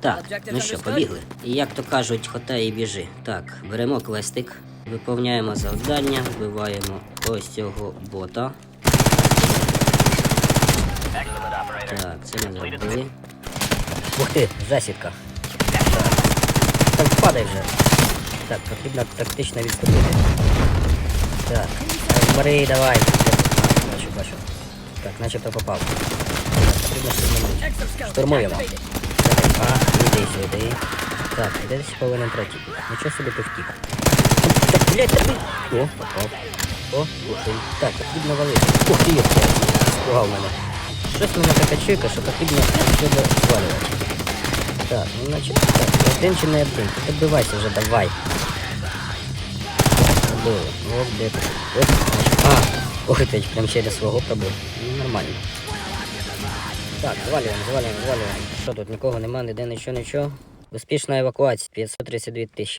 Так, ну що, побігли. І як то кажуть, хотай і біжи. Так, беремо квестик, виповняємо завдання, вбиваємо ось цього бота. Так, це ми зробили. Ух ти, засідка. Так. Впадай вже. Так, потрібно тактично відступити. Так, Марій, давай. Бачу, бачу. Так, начебто попав. Потрібно штурмувати. Штурмуємо. Так, а, іди сюди. Так, де десь повинен пройти. Нічого собі ти втік. Так, блядь, та ти... О, попав. О, ух ти. Так, потрібно валити. Ух ти, йопта. Спугав мене. Щось мене така чуйка, що потрібно сюди звалювати. Так, ну значить, так, один чи не добивайся вже, давай. Добили. От де ти. Оп. А, ох ти, прям через свого пробив. Ну, нормально. Так, звалюємо, звалюємо, звалюємо. Що тут, нікого нема, ніде нічого, нічого. Успішна евакуація, 532 тисячі.